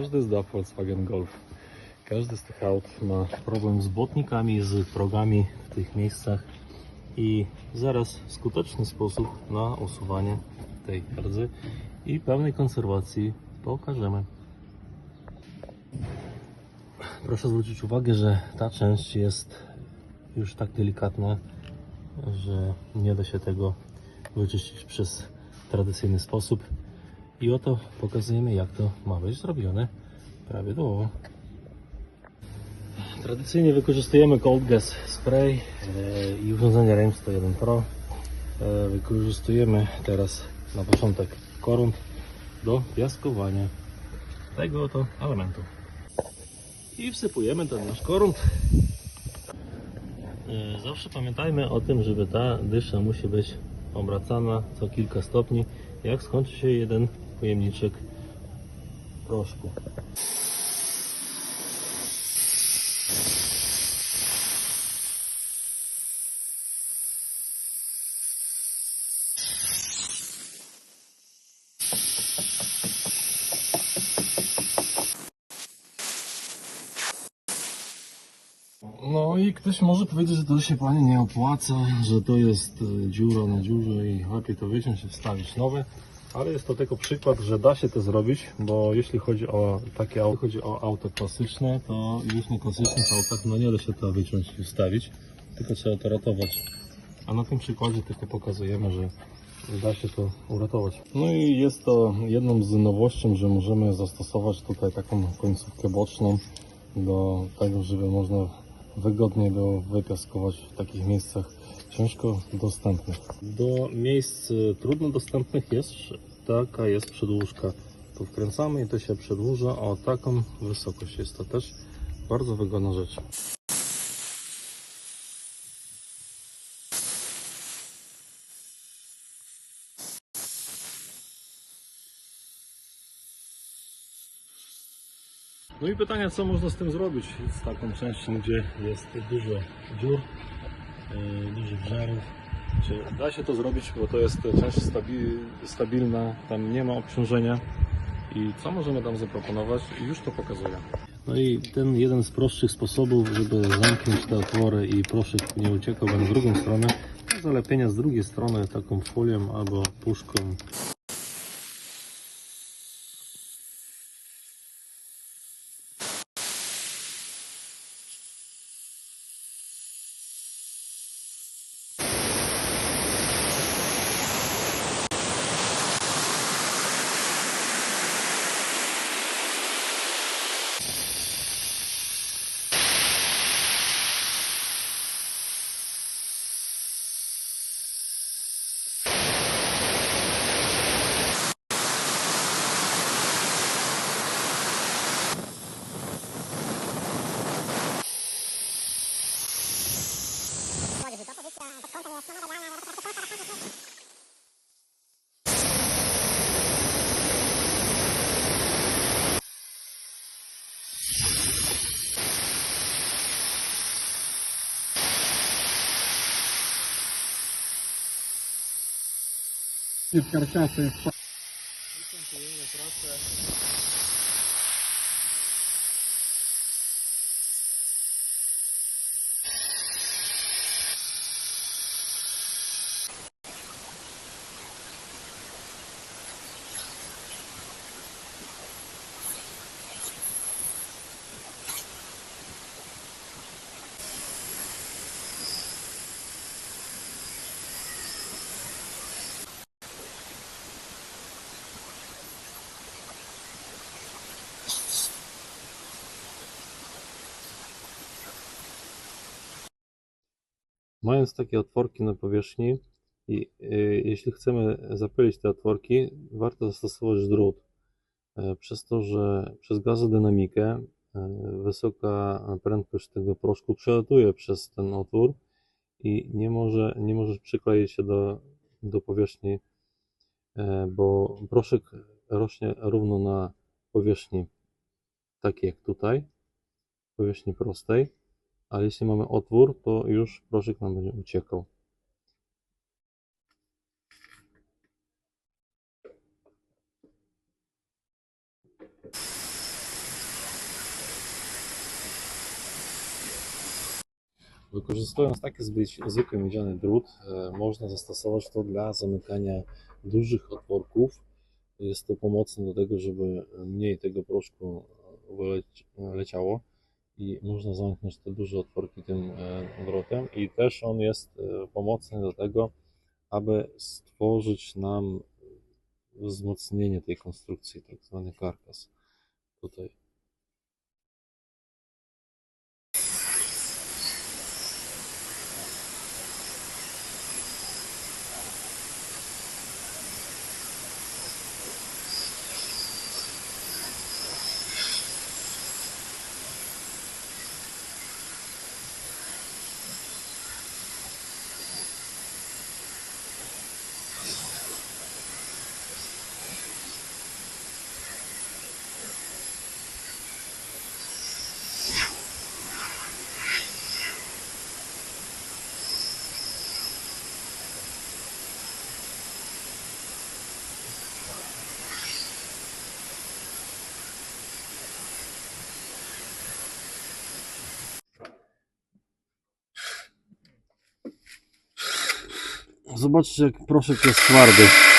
Każdy zda Volkswagen Golf. Każdy z tych aut ma problem z błotnikami, z progami w tych miejscach i zaraz skuteczny sposób na usuwanie tej rdzy i pełnej konserwacji pokażemy. Proszę zwrócić uwagę, że ta część jest już tak delikatna, że nie da się tego wyczyścić przez tradycyjny sposób. I oto pokazujemy, jak to ma być zrobione prawidłowo. Tradycyjnie wykorzystujemy Cold Gas Spray e, i urządzenie REM 101 Pro. E, Wykorzystujemy teraz na początek korund do piaskowania tego oto elementu. I wsypujemy ten nasz korund. E, Zawsze pamiętajmy o tym, żeby ta dysza musi być obracana co kilka stopni, jak skończy się jeden pojemniczek proszku. No i ktoś może powiedzieć, że to się Pani nie opłaca, że to jest e, dziura na dziurze i lepiej to wyciąć i wstawić nowe. Ale jest to tylko przykład, że da się to zrobić, bo jeśli chodzi o takie auto, chodzi o auto klasyczne, to już na klasycznych autach no nie da się to wyciąć i wstawić, tylko trzeba to ratować. A na tym przykładzie tylko pokazujemy, że da się to uratować. No i jest to jedną z nowością, że możemy zastosować tutaj taką końcówkę boczną do tego, żeby można wygodnie było wypiaskować w takich miejscach ciężko dostępnych. Do miejsc y, trudno dostępnych jest taka jest przedłużka. Tu wkręcamy i to się przedłuża o taką wysokość. Jest to też bardzo wygodna rzecz. No i pytanie, co można z tym zrobić? Z taką częścią, gdzie jest dużo dziur, yy, dużo wżarów. Czy da się to zrobić, bo to jest część stabi- stabilna, tam nie ma obciążenia. I co możemy tam zaproponować? Już to pokazuję. No i ten jeden z prostszych sposobów, żeby zamknąć te otwory i proszek nie uciekał w drugą stronę, to zalepienia z drugiej strony taką folią albo puszką w karkasy. Mając takie otworki na powierzchni i y, jeśli chcemy zapylić te otworki, warto zastosować drut. E, Przez to, że przez gazodynamikę e, wysoka prędkość tego proszku przelatuje przez ten otwór i nie może, nie może przykleić się do, do powierzchni, e, bo proszek rośnie równo na powierzchni takiej jak tutaj, powierzchni prostej a jeśli mamy otwór, to już proszek nam będzie uciekał. Wykorzystując taki zwykły miedziany drut, e, można zastosować to dla zamykania dużych otworków. Jest to pomocne do tego, żeby mniej tego proszku leciało i można zamknąć te duże otworki tym e, drutem i też on jest e, pomocny do tego, aby stworzyć nam wzmocnienie tej konstrukcji, tak zwany karkas. Tutaj Zobaczcie, jak proszek jest twardy.